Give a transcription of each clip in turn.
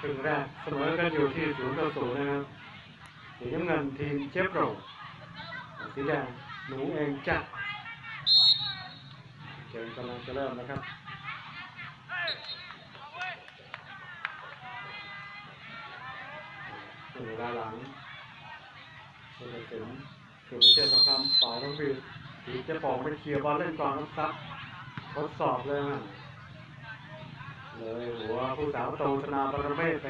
ครึ่งแรกเสมอกันอยู่ที่ศูนย์ต่อศูนย์นะครับสีน้ำเงินทีมเชฟโรสีแดงหนูเองจ้ะเกมกำลังจะเริ่มนะครับถึงเวลาหลังสุดสินสุดเชษทองคำต่อต้องบีทีจะปองไปเคลียร์บอลเล่นก่อนครับทดสอบเลยฮะ เลยหัวผู้สาวประตูธนาบรเมศไป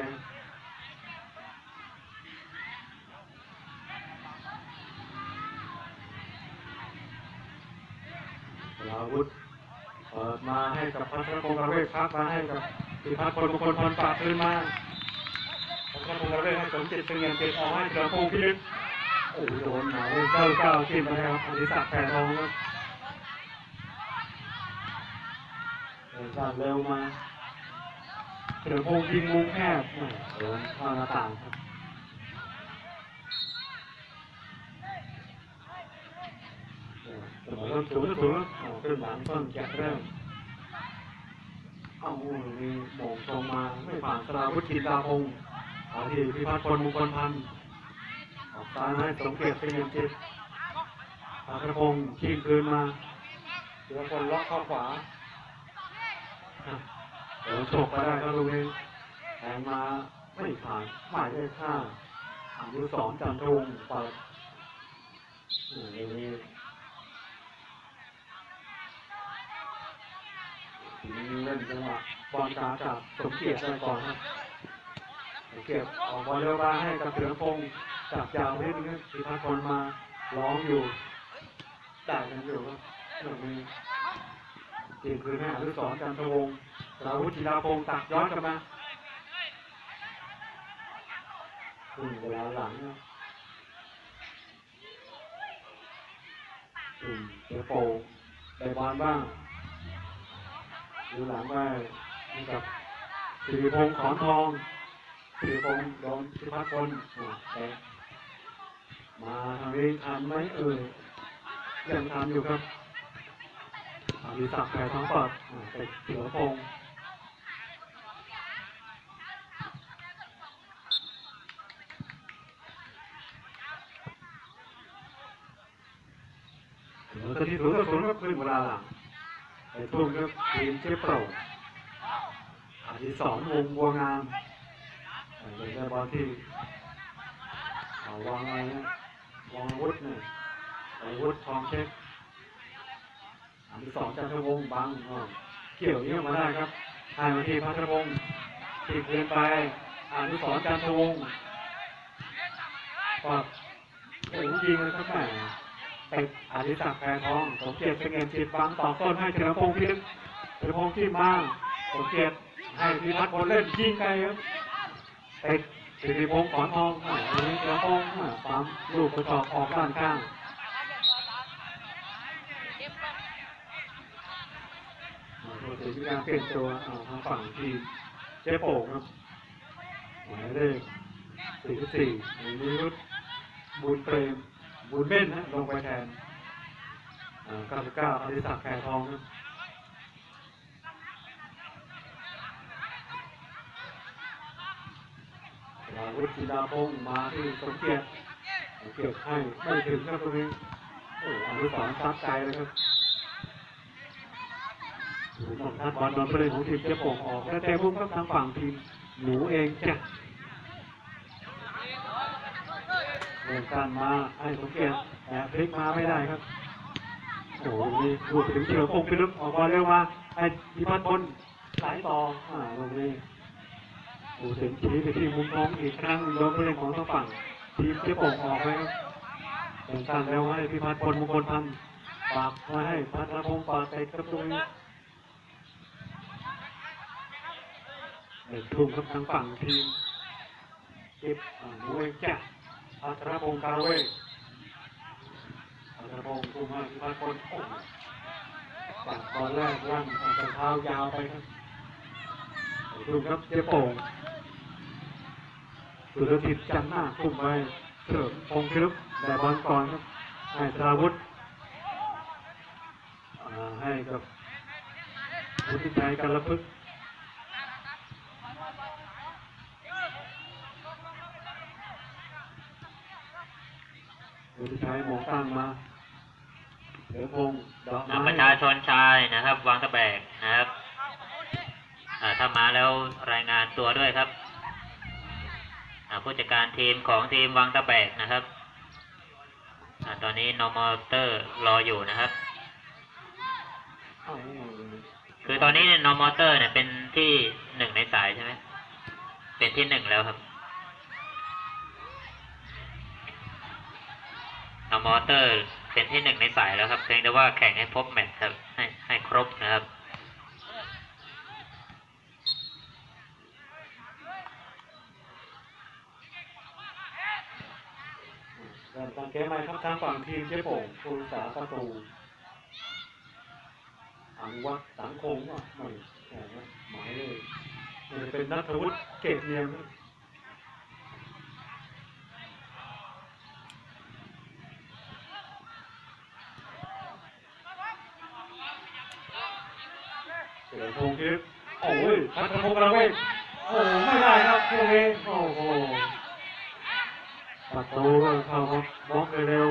ลาวุธเปิดมาให้กับพัทรพงศ์ประเวศพักมาให้กับพิพัฒน์พลมงคลพรฝากคืนมาพัทรพงศ์ประเวศให้สมจิตเป็นเงินเก็บออกให้กระพงพิลึกโอ้โหโดนหมายเก้าเก้าขึ้นมาแล้วอดิศักดิ์แผ่ทองครับเดินทาง เร็วมาเสือพงยิงมุมแคบแหม่โดนเข้าหน้าต่างครับเสมอเริ่มสูงสูงขึ้นหลังต้นแกะเริ่มเอ้ามีโมงตรงมาไม่ผ่านสราวุฒิจินดาพงศ์อาทีพิพัฒน์พลมงคลพันธ์ออกซ้าให้สมเกียรติเป็นยังจิตพาระพงศ์ชิงคืนมาเสือพลล็อกเข้าขวา ฉกไปได้ครับลูกนี้แทงมาไม่ผ่านหมายเลขห้าอายุสองจันทุงเปิดโอ้โหนี่ทีนี้เล่นจังหวะบอลช้าจากสมเกียรติได้ก่อนครับสมเกียรติออกบอลเร็วมาให้กับเสือพงษ์จับยาวนิดนึงครับพิพัฒน์พลมาร้องอยู่ได้กันอยู่ครับลูกนี้ทีมคือแม่อนุสรจันทวงศ์ เราวุฒิลาพงศ์ตักย้อนกลับมาขึ้นเวลาหลังนะอืมเจโปได้บอลบ้างดูหลังไปนี่กับสิริพงศ์ขอนทองสิริพงศ์โดนพิพัฒน์พลอ่าแต่มาทางนี้ทันไหมเอ่ยยังทันอยู่ครับอภิศักแผ่ท้องปิดอ่าไปเสือพงศ์ เหลือที่ศูนย์ต่อศูนย์ครับครึ่งเวลาหลังไอ้ทุ่มครับทีมเชฟโปรอันที่สองวงบัวงามเป็นได้บอลที่เอาวางอะไรนะวางวุธเนี่ยอาวุธทองเช็คอันที่สองจันทวงบังเกี่ยวเนี้ยมาได้ครับทายมาที่พัทรพงศ์ที่เกินไปอันที่สองจันทวงศ์ก็โอ้โหยิงเลยครับแห มติดอธิศักดิ์แพรทองสมเกียรติเป็นเงินจิตบังต่อต้นให้เฉลิมพงศ์พิลึกเฉลิมพงศ์ที่มาสมเกียรติให้พิพัฒน์พลเล่นยิงไกลครับติดสิริพงศ์ขอนทองอ่าอันนี้เฉลิมพงศ์ปั๊มลูกกระจอกออกด้านข้างอ่าตัวสีมีการเปลี่ยนตัวอ่าทางฝั่งทีมเจ๊โป่งครับหมายเลข44มีนิรุตบุญเปรม บุญเม่นนะลงไปแทนอ่า99อดิศักดิ์แผ่ทองนะลาวุฒิดาพงมาที่สมเกียรติเกียรติให้ไม่ถึงครับตรงนี้โอ้อนุสรณ์ซัดใจเลยครับหนูนทัดบอลโดนไปเลยของทีมเจ๊โป่งออกแล้วแต่พุ่งครับทางฝั่งทีมหนูเองจ้ะ เดินการมาให้สมเกียรติแต่พลิกมาไม่ได้ครับโอ้โหนี่ดูไปถึงเฉลิมพงศ์ไปลึกออกบอลเร็วมาไอ้พิพัฒน์พลไหลต่ออ่าตรงนี้โอ้เสียงชี้ไปที่มุมน้องอีกครั้งโดนผู้เล่นของทางฝั่ง ทีมเจ๊โป่งออกไปครับเดินการเร็วให้พิพัฒน์พลมงคลพันธ์ฝากมาให้พัทรพงศ์ปาเตะครับตรงนี้เด็กทุ่มครับทางฝั่งทีมเก็บอ่าหนูเองจ้ะ พัทรพงศ์กาเวกอัตพงศ์ภูมิพิพัน์พลโอ้โหปัดตอนแรกลั่นออกจาเท้ายาวไปครับดูครับเจ๊โป่งสุรทิตจันหน้าคุมไปเสริมพงษ์พิรุกได้บอลก่อนครับให้สราวุธให้กับวุฒิชัยกันละพึกษ์ วุฒิชัยมองตั้งมาเสือพงดอกไม้นำประชาชนชายนะครับ วางตะแบกนะครับถ้ามาแล้วรายงานตัวด้วยครับผู้จัดการทีมของทีมวางตะแบกนะครับอตอนนี้นอร์มอเตอร์รออยู่นะครับ คือตอนนี้นอร์มอเตอร์เนี่ยเป็นที่หนึ่งในสายใช่ไหมเป็นที่หนึ่งแล้วครับ นอร์มอเตอร์เป็นที่หนึ่งในสายแล้วครับ เพียงแต่ว่าแข่งให้ครบแมตช์ครับ ให้ให้ครบนะครับเริ่มตั้งเกมใหม่ครับทางฝั่งทีมเจ๊โป่งผู้รักษาประตูอังวัดสังคงว่าไม่ใช่นะหมายเลขมันเป็นนัทวุฒิเกตเนียมครับเสือพง ทิพย์โอ้ยพัฒพงศ์ประเวศโอ้ไม่ได้ครับพวกนี้โอ้โหประตูก็เข้ามาบล็อกเร็ว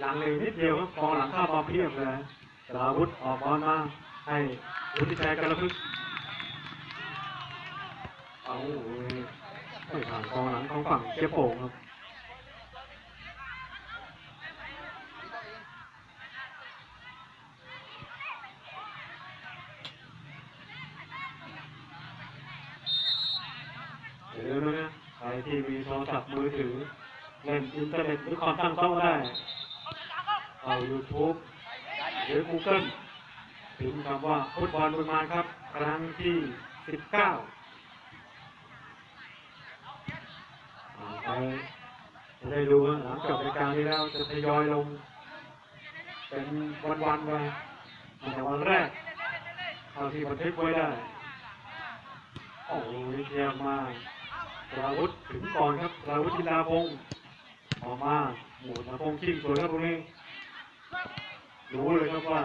หลังเลยนิดเดียวครับกองหลังเข้ามาเพียบเลยสาวุธออกบอลมาให้วุฒิชัยกระพึกเอาไม่ผ่านกองหลังของฝั่งเจี๊ยโป่งครับ เดี๋ยวนะใครที่มีโทรศัพท์มือถือ เล่นอินเทอร์เน็ตหรือคอมตั้งโต๊ะได้เอา YouTube หรือ Google พิมพ์คำว่าฟุตบอลบุญมาครับ ครั้งที่ 19อ่าไปจะได้รู้ว่าหลังจบรายการนี้แล้วจะทยอยลง เป็นวันๆไปตั้งแต่วันแรกเท่าที่บันทึกไว้ได้ โอ้โหเยี่ยมมาก ราวุธถึงก่อนครับราวุธธีลาพงศ์ออกมาหมูตะพงศ์ชิงสวยครับตรงนี้รู้เลยครับว่า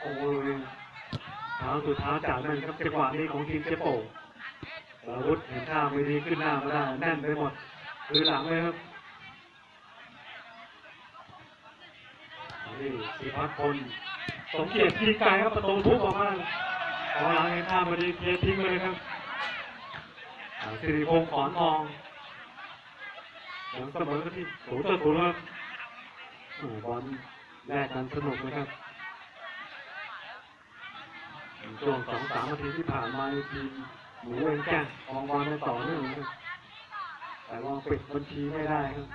โอ้ยเท้าสุดเท้าจากนั่นครับจังหวะนี้ของทีมเจโปราวุธเห็นท่าไม่ดีขึ้นหน้ามาได้แน่นไปหมดคือหลังเลยครับนี่สีพัฒพลสมเกียรติยิงไกลครับประตูทุบออกมาของหลังเห็นท่าไม่ดีเคลียทิ้งเลยครับ สิริพงศ์ขอนทองยังเสมอกันที่ศูนย์ต่อศูนย์ครับบอลแลกกันสนุกนะครับช่วงสองสามนาทีที่ผ่านมาทีมหมูเองแจ้งอองบอลในต่อเนื่องแต่ว่าปิดบัญชีไม่ได้ครับ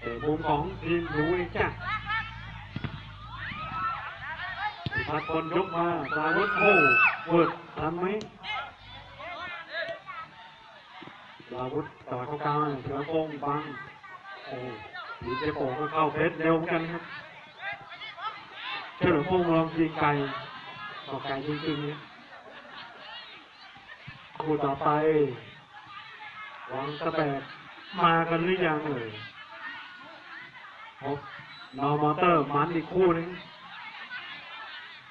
เตะมุมของทีมหมูเองแจ้ง สิพัฒน์พลยกมาสาวุธโอ้เวิร์ดทันไหมสาวุธต่อเข้ากลางเสือโป้งบังโอ้ดีเจโป่งก็เข้าเพชรเร็วเหมือนกันครับเฉลิมพงษ์ลองยิงไกลต่อไกลจริงๆเนี่ยคู่ต่อไปวางตะแบกมากันหรือยังเอ่ยพบนอมอเตอร์มันอีกคู่นึง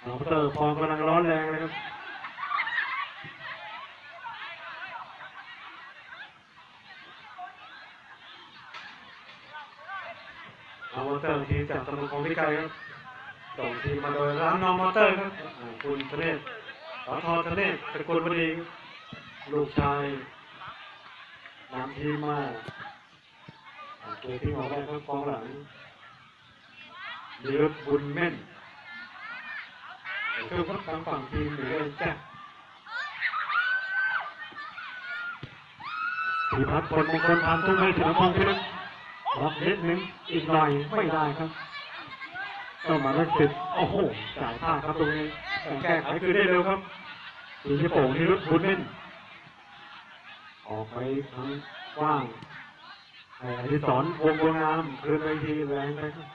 ดอเตอร์ฟองกำลังร้อนแรงเลยครับดอเตอร์ทีจากตำบลของพิไกรครับส่งทีมมาโดยร้านน้องมอเตอร์ครับอ่าคุณธเนศสอทอธเนศตะกูลวดีลูกชายนำทีมมาเกที่ออกได้ครับกองหลังดีรุษบุญเม่น คือพักทางฝั่งทีมหรือจ้ะพิพัฒน์พลมงคลทำทุ่มให้ถึงพงษ์พิลึกรับนิดนึงอีกหน่อยไม่ได้ครับต้องมาได้สิบโอ้โหจ่ายพลาดครับตรงนี้แต่แก้ไขคือได้เร็วครับทีมที่โป่งที่รุดบุญเม่นออกไปทางกว้างไอ้อดิศรวงบัวงามคืนไปทีแรงไปครับ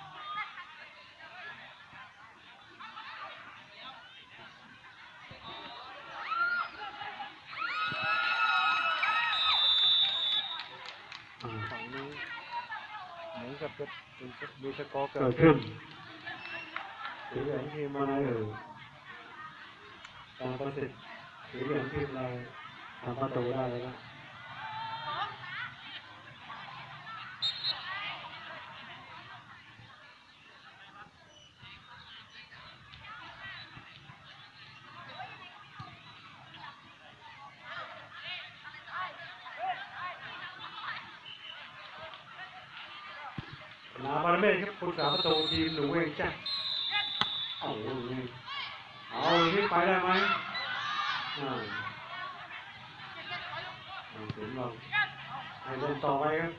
อ่า ฝั่งนี้เหมือนกับจะ มีสกอร์เกิเกิดดขึ้ขึ้นนสีเหลืองทีมอะไรเอ่ยตาประสิทธิ์สีเหลืองทีมอะไรทำประตูได้แล้วนะ เล่นครับผู้สาประตูทีมหนูเองจ้ะเอาเลยเอาที่ไปได้ไหมอ่าถึงเราให้เดินต่อไปครับ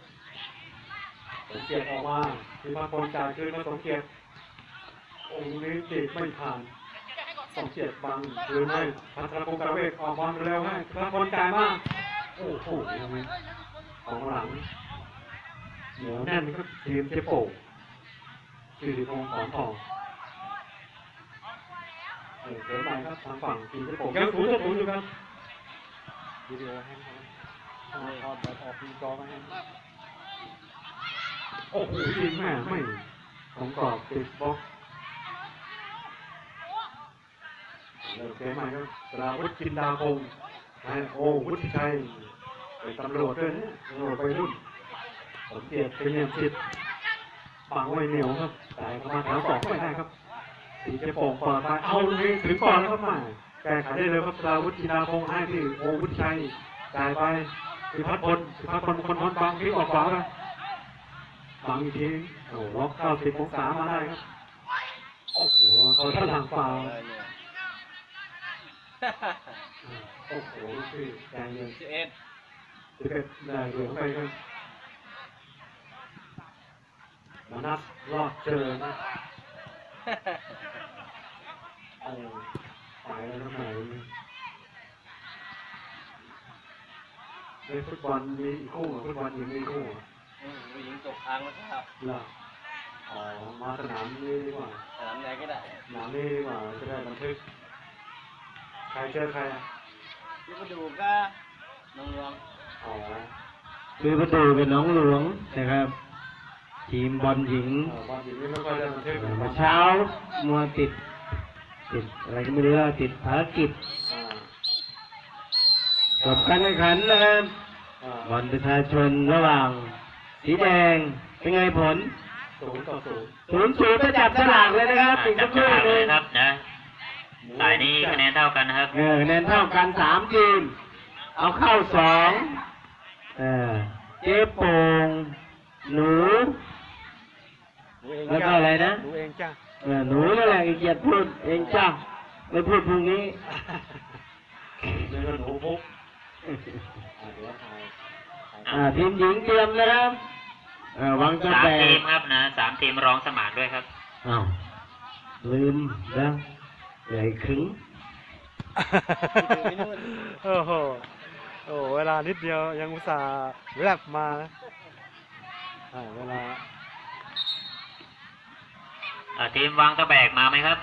สมเกียรติออกมาที่พักคนจ่ายคืนมาสมเกียรติองค์นี้ติดไม่ผ่านสมเกียรติบังคืนให้พัฒนาคงกระเวกออกบอลเร็วให้พักคนจ่ายมากโอ้โหยังไงของหลังเหนียวแน่นก็ทีมเจ๊โป่ง สิริพงษ์สอนทองเออเกิดใหม่ครับทางฝั่งทีมเจ๊โป่งยังศูนย์ต่อศูนย์อยู่ครับวิดีโอให้เขาเอาทอดแบบออกปีจอมาให้โอ้โหยิงแม่ไม่ของกรอบติดบล็อกเลิกเกิดใหม่ครับสราวุฒิจินดาคงนายโอวุฒิชัยเป็นตำรวจด้วยนะตำรวจไปรุ่นสมเกียรติเป็นเนียมจิต ฝังไว้เหนียวครับแต่เข้ามาแถวสองไม่ได้ครับสีเจโป่งเปิดไปเอาลูกนี้ถึงก่อนแล้วครับมาแก้ไขได้เลยครับสราวุฒิจินดาคงให้ที่โอวุฒิชัยจ่ายไปพิพัฒน์พลพิพัฒน์พลคนคนบังที่ออกขวาไปบังอีกทีโอ้โหล็อกเข้าสิบองศามาได้ครับโอ้โหเขาท่าทางฟาวล์ได้เนี่ยโอ้โหคือแดงเลยสิบเอ็ดสิบเอ็ดได้เหลืองไปครับ มานับรอบเจอนะโอ้ไปแล้วทำไมในฟุตบอลมีอีกคู่ฟุตบอลหญิงมีอีกคู่อืมผู้หญิงตกทางแล้วครับเหรออ๋อมาสนามนี้ดีกว่าสนามไหนก็ได้สนามนี้ดีกว่าจะได้บันทึก ใครเจอใครอะที่มาดูก็น้องรวงอ๋อ คือประตูเป็นน้องหลวงนะครับ ทีมบอลหญิงเออบอลหญิงนี่ไม่ค่อยได้บันทึกเมื่อเช้ามัวติด ติดอะไรก็ไม่รู้อะติดภารกิจอ่าจบการแข่งขันนะครับอ่าบอลประชาชนระหว่าง สีแดงเป็นไงผลศูนย์ต่อศูนย์ศูนย์ศูนย์ก็จับฉลากเลยนะครับอ่าอีกจัสับกฉครู่ลากหเลนึ่ยงครับนะสายนี้คะแนนเท่ากันนะครับเออคะแนนเท่ากันสามทีมเอาเข้าสองเออเจ๊โป่งหนูดูเอง แล้วก็อะไรนะดูเองจ้าเออหนูนั่นแหละอีกเกียรติพูดเองจ้าไม่พูดพรุ่งนี้เดี๋ยวหนูปุ๊บอ่าเดี๋ยวถ่ายอ่าทีมหญิงเตรียมนะครับเอ่อวังตะสามแบทีกมครับนะสามทีมรองสมานด้วยครับอ้าวลืมแล้วใหญ่ขึงโอ้โหโอ้เวลานิดเดียวยังอุตส่าห์แรบมานะอ่าเวลาอ่า ทีมวางตะแบกมาไหมครับ